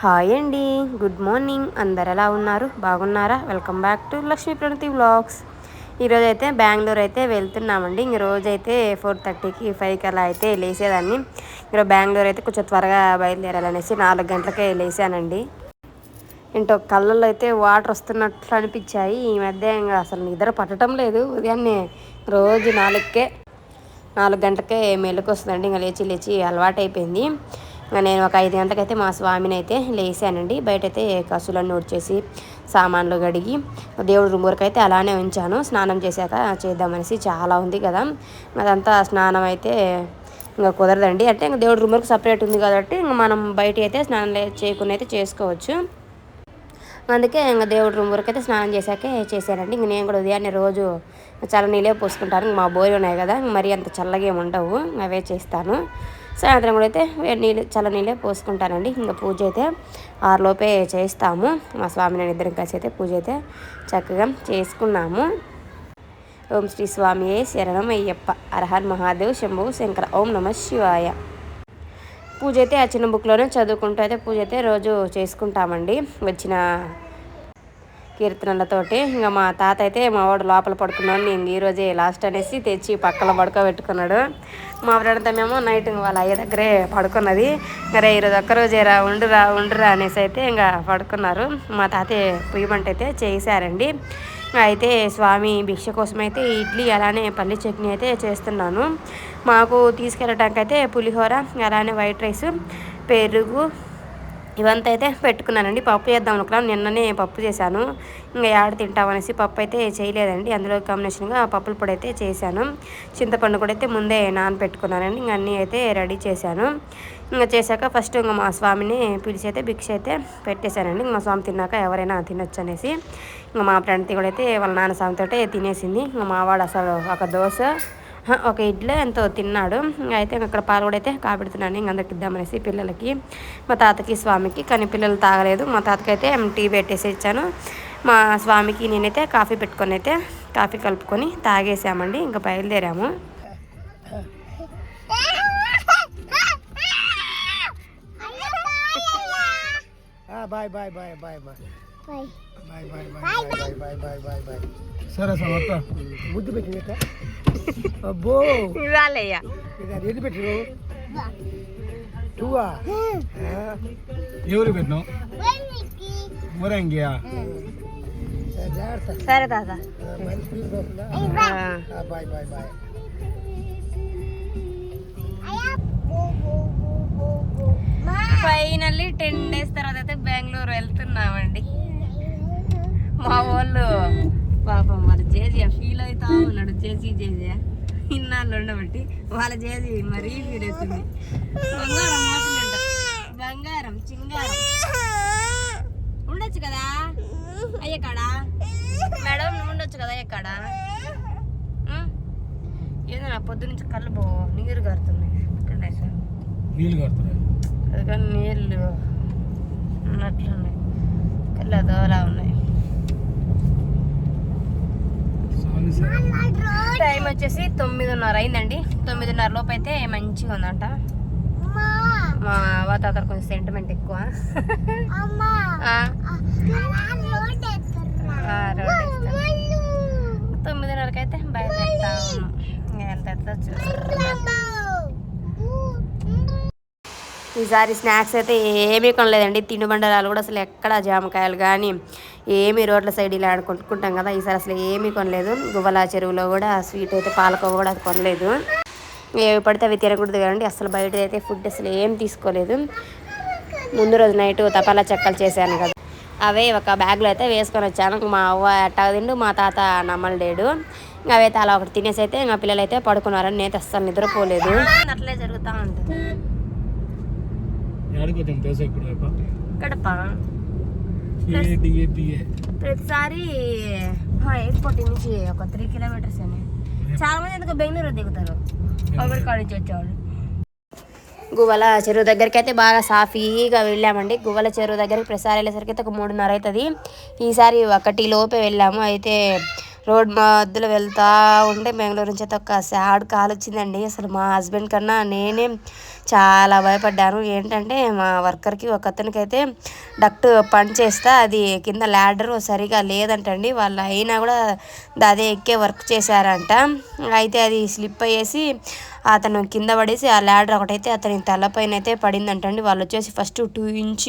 Hi అండి. Good morning అందరు ఎలా ఉన్నారు? బాగున్నారా? Welcome back to Lakshmi Pranathi vlogs ఈరోజు అయితే బెంగళూరు అయితే వెళ్తున్నామండి. ఇంక రోజైతే అయితే ఫోర్ థర్టీకి ఫైవ్కి అలా అయితే లేసేదాన్ని. ఈరోజు బెంగళూరు అయితే కొంచెం త్వరగా బయలుదేరాలనేసి నాలుగు గంటలకే లేసానండి. ఏంటో కళ్ళల్లో అయితే వాటర్ వస్తున్నట్లు అనిపించాయి. ఈ మధ్య ఇంకా అసలు నిద్ర పట్టడం లేదు ఉదయాన్నే. రోజు నాలుగుకే నాలుగు గంటలకే మెలకు వస్తుందండి ఇంకా లేచి లేచి అలవాటు అయిపోయింది నేను ఒక ఐదు గంటలకైతే మా స్వామిని అయితే లేసానండి. బయట అయితే కసులన్నీ ఉడిచేసి సామాన్లు గడిగి దేవుడి రూమ్ వరకు అయితే అలానే ఉంచాను. స్నానం చేశాక చేద్దామనేసి చాలా ఉంది కదా. అదంతా స్నానం అయితే ఇంకా కుదరదండి. అంటే ఇంకా దేవుడి రూమ్ వరకు సపరేట్ ఉంది కాబట్టి ఇంకా మనం బయట అయితే స్నానం చేయకుండా అయితే చేసుకోవచ్చు. అందుకే ఇంకా దేవుడి రూమ్ వరకు అయితే స్నానం చేశాకే చేశానండి. ఇంక నేను కూడా ఉదయాన్నే రోజు చల్ల నీళ్ళే పోసుకుంటాను. మా బోరి ఉన్నాయి కదా. మరి అంత చల్లగా ఏమి ఉండవు. అవే చేస్తాను. సాయంత్రం కూడా అయితే వేడి నీళ్ళు చల్ల నీళ్ళే పోసుకుంటానండి. ఇంకా పూజ అయితే ఆరులోపే చేస్తాము మా స్వామి నేను ఇద్దరం కలిసి అయితే పూజ అయితే చక్కగా చేసుకున్నాము. ఓం శ్రీ స్వామి శరణం అయ్యప్ప. అర్హర్ మహాదేవ్ శంభు శంకర. ఓం నమ శివాయ. పూజ అయితే ఆ చిన్న బుక్లోనే చదువుకుంటూ అయితే పూజ అయితే రోజు చేసుకుంటామండి. వచ్చిన కీర్తనలతోటి ఇంకా మా తాత అయితే మా వాడు లోపల పడుకున్నాడు. నేను ఈరోజే లాస్ట్ అనేసి తెచ్చి పక్కన పడుకోబెట్టుకున్నాడు. మా ఫ్రెండ్తో మేము నైట్ వాళ్ళ అయ్య దగ్గరే పడుకున్నది. మరే ఈరోజు ఒక్కరోజేరా ఉండురా ఉండురా అనేసి అయితే ఇంకా పడుకున్నారు. మా తాతయ్య పుయ్యమంట అయితే చేశారండి. అయితే స్వామి భిక్ష కోసం అయితే ఇడ్లీ అలానే పల్లి చట్నీ అయితే చేస్తున్నాను. మాకు తీసుకెళ్ళటానికి అయితే పులిహోర అలానే వైట్ రైస్ పెరుగు ఇవంతా అయితే పెట్టుకున్నానండి. పప్పు చేద్దాం అనుకున్నాం. నిన్ననే పప్పు చేశాను. ఇంకా ఆడ తింటామనేసి పప్పు అయితే చేయలేదండి. అందులో కాంబినేషన్గా పప్పుల పొడి అయితే చేశాను. చింతపండు కూడా అయితే ముందే నానపెట్టుకున్నానండి. ఇంక అన్నీ అయితే రెడీ చేశాను. ఇంకా చేశాక ఫస్ట్ ఇంకా మా స్వామిని పిలిచి అయితే భిక్ష అయితే పెట్టేశానండి. మా స్వామి తిన్నాక ఎవరైనా తినొచ్చు అనేసి ఇంకా మా ఫ్రెండ్ కూడా అయితే వాళ్ళ నాన్న స్వామితో తినేసింది. ఇంకా మావాడు అసలు ఒక దోశ ఒక ఇడ్లీ ఎంతో తిన్నాడు. అయితే అక్కడ పాలు కూడా అయితే కాపెడుతున్నాను ఇంక అందరికి ఇద్దామనేసి పిల్లలకి మా తాతకి స్వామికి. కానీ పిల్లలు తాగలేదు. మా తాతకి అయితే టీ పెట్టేసి ఇచ్చాను. మా స్వామికి నేనైతే కాఫీ పెట్టుకొని అయితే కాఫీ కలుపుకొని తాగేసామండి. ఇంకా బయలుదేరాము. Bye bye bye bye bye. సరే ముద్దు అబ్బో. ఇవ్వాలయ్యా ఎన్ని ఎవరు పెట్టినావు? మురంగియా? సరే bye bye finally ten days తర్వాత అయితే బెంగళూరు వెళ్తున్నామండి. మా వాళ్ళు పాపం వాళ్ళ జేజీ ఫీల్ అవుతా ఉన్నాడు. జేజీ జేజీ ఇన్నాళ్ళు ఉండబట్టి వాళ్ళ జేజీ మరీ ఫీల్ అవుతుంది. బంగారం మోసలుంట బంగారం చింగారం. ఉండొచ్చు కదా? అయ్యకాడా మేడం నువ్వు ఉండొచ్చు కదా అయ్యకాడా ఏదో నా పొద్దు నుంచి కళ్ళు బో నీరు కారుతున్నాయి సార్ నీళ్ళు కడుతున్నాయి అందుకని నీళ్ళు ఉన్నట్లున్నాయి. కళ్ళ దోలా ఉన్నాయి స్వామి సరే టైం వచ్చేసి తొమ్మిదిన్నర అయిందండి. తొమ్మిదిన్నర లోపు అయితే మంచిగా ఉందంట. మా అక్కడ కొంచెం సెంటిమెంట్ ఎక్కువ. ఆ, ఆ, రోడ్ ఎక్కుతాను. తొమ్మిదిన్నరకి అయితే బయలుదేరుతా ఉన్నాం ఇంకా ఎంత చూస్తాం ఈసారి స్నాక్స్ అయితే ఏమీ కొనలేదండి. తినుబండరాలు కూడా అసలు ఎక్కడ జామకాయలు కానీ ఏమీ రోడ్ల సైడ్ ఇలా కొనుక్కుంటాం కదా ఈసారి అసలు ఏమీ కొనలేదు. గువ్వల చెరువులో కూడా స్వీట్ అయితే పాలకోవ కూడా అది కొనలేదు. ఏవి పడితే అవి తినకూడదు కదండి. అసలు బయట అయితే ఫుడ్ అసలు ఏం తీసుకోలేదు. ముందు రోజు నైట్ తపాలా చెక్కలు చేశాను కదా. అవే ఒక బ్యాగ్లో అయితే వేసుకొని వచ్చాను. మా అవ్వ ఎట్టా తిండు మా తాత నమ్మలేడు. ఇంకా అవైతే అలా ఒకటి తినేసి అయితే ఇంకా పిల్లలు అయితే పడుకున్నారని నేను అస్సలు నిద్రపోలేదు. అట్లే జరుగుతూ ఉంటుంది. అడుగుతాం తెలుసా ఇప్పుడు కడప. ప్రతిసారి ఎయిర్పోర్ట్ నుంచి ఒక త్రీ కిలోమీటర్స్ అని. చాలా మంది ఎందుకు బెంగళూరు దిగుతారు? కొబ్బరికాడ నుంచి వచ్చేవాళ్ళు. గువ్వల చెరువు దగ్గరికి అయితే బాగా సాఫీగా వెళ్ళామండి. గువ్వల చెరువు దగ్గరికి ప్రసారం వెళ్ళేసరికి అయితే ఒక మూడున్నర అవుతుంది ఈసారి ఒకటి లోపే వెళ్ళాము. అయితే రోడ్ మధ్యలో వెళ్తా ఉంటే బెంగళూరు నుంచి అయితే ఒక సాడ్ కాల్ వచ్చిందండి అసలు మా హస్బెండ్ కన్నా నేనే చాలా భయపడ్డాను ఏంటంటే మా వర్కర్కి ఒక అతనికి అయితే డక్ట్ పని చేస్తా అది కింద ల్యాడర్ సరిగా లేదంటండి. వాళ్ళు అయినా కూడా అదే ఎక్కే వర్క్ చేశారంట. అయితే అది స్లిప్ అయ్యేసి అతను కింద పడేసి ఆ ల్యాడర్ ఒకటైతే అతని తలపైన అయితే పడిందంటండి. వాళ్ళు వచ్చేసి ఫస్ట్ టూ ఇంచ్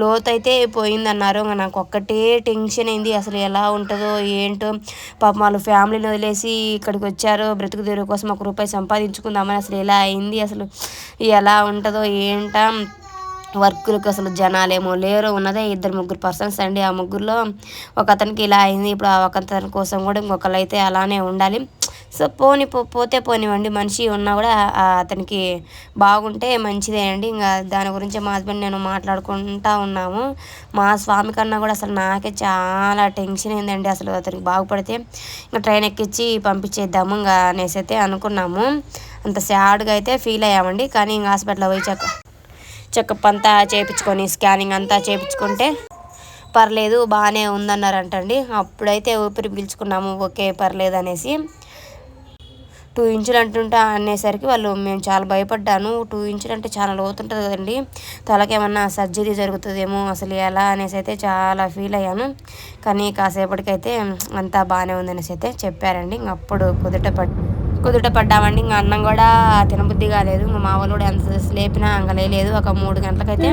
లోతు అయితే పోయిందన్నారు నాకు ఒక్కటే టెన్షన్ అయింది. అసలు ఎలా ఉంటుందో ఏంటో పాపం వాళ్ళు ఫ్యామిలీని వదిలేసి ఇక్కడికి వచ్చారు. బ్రతుకు తెరువు కోసం ఒక రూపాయి సంపాదించుకుందామని అసలు ఎలా అయింది? అసలు ఎలా ఉంటుందో ఏంటా? వర్కులకు అసలు జనాలేమో లేరు. ఉన్నదే ఇద్దరు ముగ్గురు పర్సన్స్ అండి. ఆ ముగ్గురులో ఒక అతనికి ఇలా అయింది. ఇప్పుడు ఆ ఒక అతని కోసం కూడా ఇంకొకరు అయితే అలానే ఉండాలి. సో పోని పో పోతే పోనివ్వండి. మనిషి ఉన్నా కూడా అతనికి బాగుంటే మంచిదే అండి. ఇంకా దాని గురించి మా హస్బెండ్ నేను మాట్లాడుకుంటా ఉన్నాము. మా స్వామి కన్నా కూడా అసలు నాకే చాలా టెన్షన్ అయిందండి. అసలు అతనికి బాగుపడితే ఇంకా ట్రైన్ ఎక్కించి పంపించేద్దాము ఇంకా అనేసి అయితే అనుకున్నాము. అంత సాడ్గా అయితే ఫీల్ అయ్యామండి. కానీ ఇంకా హాస్పిటల్లో పోయి చెక్ చెకప్ అంతా చేయించుకొని స్కానింగ్ అంతా చేయించుకుంటే పర్లేదు బాగానే ఉందన్నారంటండి. అప్పుడైతే ఊపిరి పీల్చుకున్నాము ఓకే పర్లేదు అనేసి టూ ఇంచులు అంటుంటా అనేసరికి వాళ్ళు మేము చాలా భయపడ్డాను టూ ఇంచులు అంటే చాలా లోతుంటుంది కదండి. తలకేమన్నా సర్జరీ జరుగుతుందేమో అసలు ఎలా? అనేసి అయితే చాలా ఫీల్ అయ్యాను. కానీ కాసేపటికైతే అంతా బాగానే ఉందనేసి అయితే చెప్పారండి. ఇంక అప్పుడు కుదుట పడ్ కుదుట పడ్డామండి ఇంకా అన్నం కూడా తినబుద్ధి కాలేదు. ఇంకా మా వాళ్ళు కూడా ఎంత లేపినా ఇంకా లేదు ఒక మూడు గంటలకైతే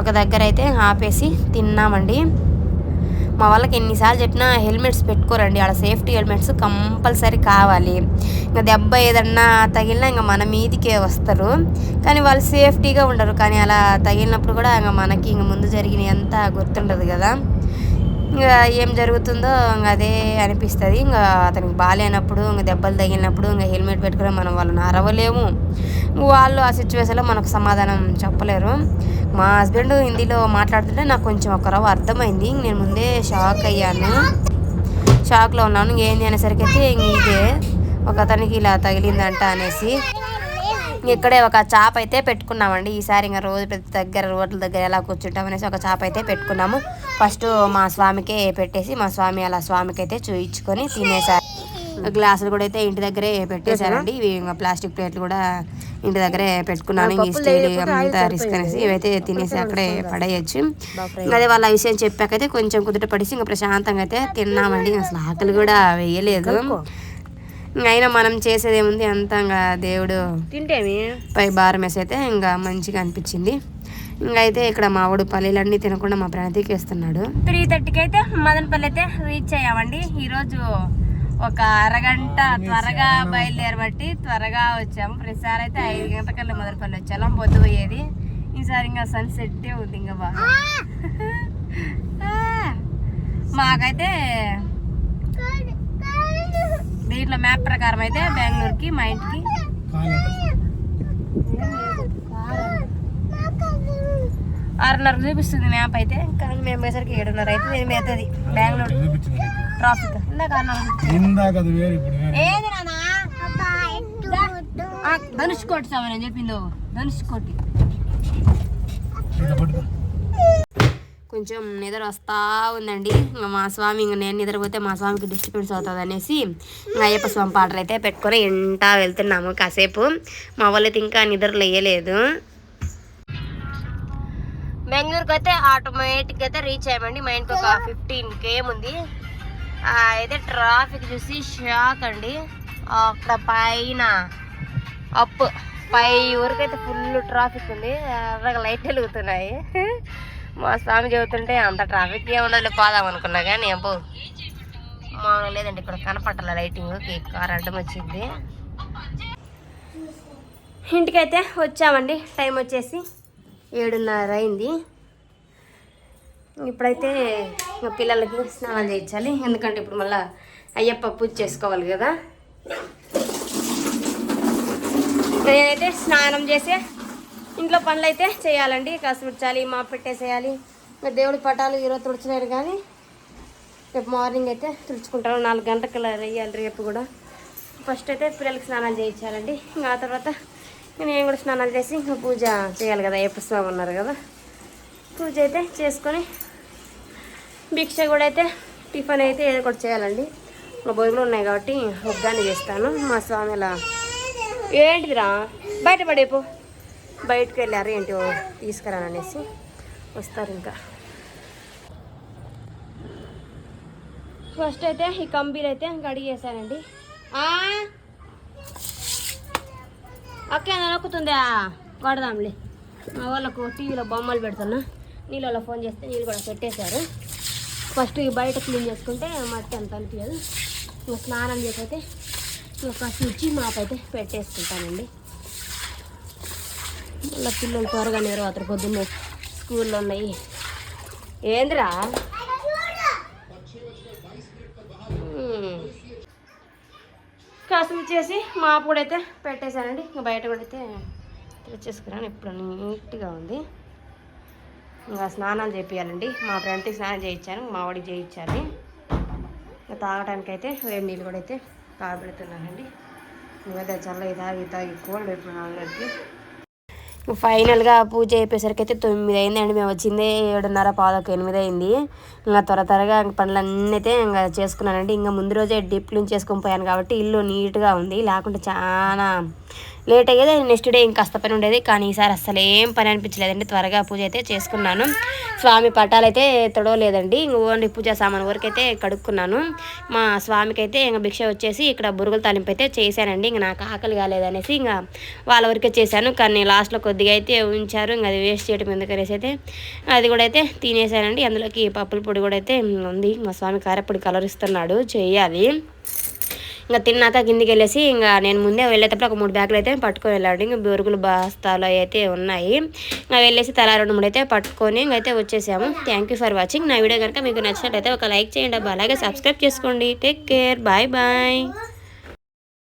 ఒక దగ్గర అయితే ఆపేసి తిన్నామండి. మా వాళ్ళకి ఎన్నిసార్లు చెప్పినా హెల్మెట్స్ పెట్టుకోరండి. ఆడ సేఫ్టీ హెల్మెట్స్ కంపల్సరీ కావాలి. ఇంకా దెబ్బ ఏదన్నా తగిలినా ఇంకా మన మీదికే వస్తారు. కానీ వాళ్ళు సేఫ్టీగా ఉండరు. కానీ అలా తగిలినప్పుడు కూడా ఇంకా మనకి ఇంక ముందు జరిగిన అంతా గుర్తుండదు కదా. ఇంకా ఏం జరుగుతుందో ఇంకా అదే అనిపిస్తుంది. ఇంకా అతనికి బాగాలేనప్పుడు ఇంకా దెబ్బలు తగిలినప్పుడు ఇంకా హెల్మెట్ పెట్టుకుని మనం వాళ్ళని అరవలేము. వాళ్ళు ఆ సిచ్యువేషన్లో మనకు సమాధానం చెప్పలేరు. మా హస్బెండ్ హిందీలో మాట్లాడుతుంటే నాకు కొంచెం ఒక రవ్వ అర్థమైంది. నేను ముందే షాక్ అయ్యాను. షాక్లో ఉన్నాను. ఏంది అనేసరికి అయితే ఇంక ఇదే. ఒక అతనికి ఇలా తగిలిందంట అనేసి. ఇక్కడే ఒక చాప అయితే పెట్టుకున్నామండి. ఈసారి ఇంకా రోజు పెద్ద దగ్గర రోడ్ల దగ్గర ఎలా కూర్చుంటాం అనేసి ఒక చాప అయితే పెట్టుకున్నాము. ఫస్ట్ మా స్వామికే పెట్టేసి మా స్వామి అలా స్వామికి అయితే చూయించుకొని తినేసారు. గ్లాసులు కూడా అయితే ఇంటి దగ్గరే పెట్టేశారండి. ఇవి ఇంకా ప్లాస్టిక్ ప్లేట్లు కూడా ఇంటి దగ్గరే పెట్టుకున్నాను. ఇంక ఈ స్టీల్ అంతా రిస్క్ అనేసి ఇవైతే తినేసి అక్కడే పడేయచ్చు. అదే వాళ్ళ విషయం చెప్పాకైతే కొంచెం కుదుట పడేసి ఇంకా ప్రశాంతంగా అయితే తిన్నామండి. అసలు ఆకలి కూడా వేయలేదు. అయినా మనం చేసేది ఏముంది అంతా ఇంకా దేవుడు తింటేమి? పై భారం వేసి అయితే ఇంకా మంచిగా అనిపించింది. ఇంకా అయితే ఇక్కడ మా వాడు పల్లీలన్నీ తినకుండా మా ప్రణతికి వేస్తున్నాడు. త్రీ థర్టీకి అయితే మదనపల్లి అయితే రీచ్ అయ్యామండి. ఈరోజు ఒక అరగంట త్వరగా బయలుదేరబట్టి త్వరగా వచ్చాము. ప్రతిసారి అయితే ఐదు గంటలకల్లా మదనపల్లి వచ్చాము పొద్దు పోయేది. ఈసారి ఇంకా సన్సెట్ ఉంది ఇంకా బాగా. మాకైతే దీంట్లో మ్యాప్ ప్రకారం అయితే బెంగళూరుకి మా ఇంటికి. ఆరున్నర చూపిస్తుంది మ్యాప్ అయితే కానీ మేము వేసరికి ఏడున్నర అయితే నేను మేతది బెంగళూరు. ట్రాఫిక్. ఇందాక. ఏది నానా ధనుష్ కోటి సామని అని చెప్పిందో ధనుష్ కోటి. కొంచెం నిద్ర వస్తా ఉందండి. మా స్వామి ఇంకా నేను నిద్రపోతే మా స్వామికి డిస్టర్బెన్స్ అవుతుంది అనేసి అయ్యప్ప స్వామి పాటలు అయితే పెట్టుకొని ఎంటా వెళ్తున్నాము కాసేపు. మా వాళ్ళైతే ఇంకా నిద్రలు వేయలేదు బెంగళూరుకి అయితే ఆటోమేటిక్ అయితే రీచ్ అయ్యామండి. మా ఇంటికి ఒక ఫిఫ్టీన్ కేఎం ఉంది అయితే ట్రాఫిక్ చూసి షాక్ అండి. అక్కడ పైన అప్ పై ఊరికైతే ఫుల్ ట్రాఫిక్ ఉంది. ఎర్రగా లైట్ వెలుగుతున్నాయి. మా స్వామి చెబుతుంటే అంత ట్రాఫిక్ ఏముండదు పోదాం అనుకున్నా కానీ అబ్బో. మామూలు లేదండి ఇక్కడ కనపట్టాల లైటింగ్ కార్ అడ్డం వచ్చింది. ఇంటికైతే వచ్చామండి టైం వచ్చేసి ఏడున్నర అయింది. ఇప్పుడైతే ఇంకా పిల్లలకి స్నానం చేయించాలి ఎందుకంటే ఇప్పుడు మళ్ళీ అయ్యప్ప పూజ చేసుకోవాలి కదా. నేనైతే స్నానం చేసి ఇంట్లో పనులు అయితే చేయాలండి. కాస్త తుడచాలి మా పెట్టేసేయాలి. మరి దేవుడి పటాలు ఈరోజు తుడిచినారు కానీ రేపు మార్నింగ్ అయితే తుడుచుకుంటాను నాలుగు గంటలకు వేయాలి రేపు కూడా. ఫస్ట్ అయితే పిల్లలకి స్నానాలు చేయించాలండి. ఇంకా ఆ తర్వాత నేను కూడా స్నానాలు చేసి ఇంకా పూజ చేయాలి కదా. అయ్యప్ప స్వామి ఉన్నారు కదా. పూజ అయితే చేసుకొని భిక్ష కూడా అయితే టిఫిన్ అయితే ఏదో ఒకటి చేయాలండి. మా బొయ్యలు ఉన్నాయి కాబట్టి ఒగ్గాని చేస్తాను. మా స్వామి అలా ఏంటిదిరా? బయటపడేపో బయటకు వెళ్ళారు ఏంటి తీసుకురాననేసి వస్తారు ఇంకా. ఫస్ట్ అయితే ఈ కంబీలు అయితే కడిగేసానండి ఆ? ఓకే నొక్కుతుంది నొక్కుతుందా? కొడదాంలే. మా వాళ్ళకు టీవీలో బొమ్మలు పెడుతున్నా. నీళ్ళలో ఫోన్ చేస్తే నీళ్ళు కూడా పెట్టేశారు. ఫస్ట్ ఈ బయట క్లీన్ చేసుకుంటే మట్టి అంత అనిపించదు. స్నానం చేసి అయితే ఒక స్విచ్ మాప్ అయితే పెట్టేసుకుంటానండి. మళ్ళీ పిల్లలు త్వరగా లేరు అతను పొద్దున్నే స్కూల్లో ఉన్నాయి. ఏందిరా? మ్మ్. కాస్త చేసి మా కూడా అయితే పెట్టేశానండి. ఇంకా బయట కూడా అయితే తెచ్చేసుకున్నాను ఇప్పుడు నీట్గా ఉంది. ఇంకా స్నానాలు చేపియాలండి. మా ఫ్రెండ్కి స్నానం చేయించాను మా వాడికి చేయించాలి. ఇంకా తాగడానికి అయితే వేడి నీళ్ళు కూడా అయితే తాగబెడుతున్నానండి ఇంకా చల్ల తాగి తాగి కోల్డ్ అయిపోయినాళ్ళకి ఫైనల్గా పూజ అయిపోయేసరికి అయితే తొమ్మిది అయిందండి మేము వచ్చింది ఏడున్నర పాదకు ఎనిమిది అయింది ఇంకా త్వర త్వరగా పనులన్నీ అయితే ఇంకా చేసుకున్నానండి. ఇంకా ముందు రోజే డిప్ క్లీన్ చేసుకొని పోయాను కాబట్టి ఇల్లు నీట్గా ఉంది. లేకుంటే చాలా లేట్ అయ్యేది. నెక్స్ట్ డే ఇంకాస్త పని ఉండేది. కానీ ఈసారి అసలు ఏం పని అనిపించలేదండి. త్వరగా పూజ అయితే చేసుకున్నాను. స్వామి పటాలు అయితే తొడవలేదండి. ఇంక ఓన్లీ పూజా సామాన్ వరకు అయితే కడుక్కున్నాను. మా స్వామికి అయితే ఇంకా భిక్ష వచ్చేసి ఇక్కడ బురుగుల తాలింపు అయితే చేశానండి. ఇంక నాకు ఆకలి కాలేదనేసి ఇంకా వాళ్ళ వరకే చేశాను. కానీ లాస్ట్లో కొద్దిగా అయితే ఉంచారు. ఇంకా అది వేస్ట్ చేయడం ఎందుకనేసి అయితే అది కూడా అయితే తినేసానండి అందులోకి పప్పుల పొడి కూడా అయితే ఉంది. మా స్వామి కారపొడి కలర్ ఇస్తున్నాడు. చేయాలి. ఇంకా తిన్నాక కిందికి వెళ్ళేసి ఇంకా నేను ముందే వెళ్ళేటప్పుడు ఒక మూడు బ్యాగులు అయితే పట్టుకొని వెళ్ళాడు ఇంకా బొరుగులు బస్తాలు అయితే ఉన్నాయి. ఇంకా వెళ్ళేసి తలా రెండు మూడు అయితే పట్టుకొని ఇంకా అయితే వచ్చేసాము. థ్యాంక్ యూ ఫర్ వాచింగ్ నా వీడియో కనుక మీకు నచ్చినట్లయితే ఒక లైక్ చేయండి అబ్బా. అలాగే సబ్స్క్రైబ్ చేసుకోండి. Take care bye bye